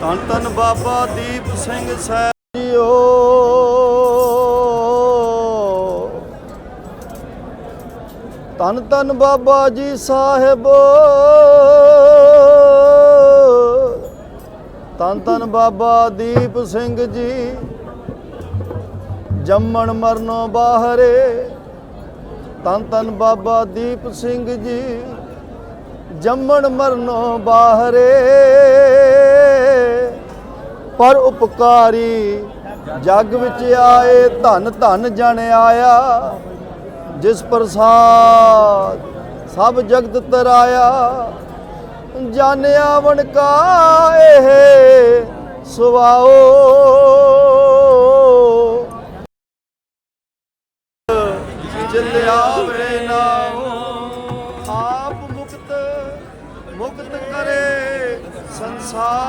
ਧੰਨ ਧੰਨ ਬਾਬਾ ਦੀਪ ਸਿੰਘ ਸਾਹਿਬ ਜੀਓ ਧੰਨ ਧੰਨ ਬਾਬਾ ਜੀ ਸਾਹਿਬ। ਧੰਨ ਧੰਨ ਬਾਬਾ ਦੀਪ ਸਿੰਘ ਜੀ। ਜੰਮਣ ਮਰਨੋਂ ਬਾਹਰੇ। ਧੰਨ ਧੰਨ ਬਾਬਾ ਦੀਪ ਸਿੰਘ ਜੀ। ਜੰਮਣ ਮਰਨੋਂ ਬਾਹਰੇ। ਪਰ ਉਪਕਾਰੀ ਜਗ ਵਿੱਚ ਆਏ ਧਨ ਧਨ ਜਨ ਆਇਆ, ਜਿਸ ਪ੍ਰਸਾਦ ਸਭ ਜਗਤ ਤਰਾਇਆ। ਜਾਣਿਆ ਵਣ ਕਾ ਇਹ ਸੁਆਓ ਚੱਲਿਆ ਵੇ ਨਾਮ ਆਪ ਮੁਕਤ ਮੁਕਤ ਕਰੇ ਸੰਸਾਰ।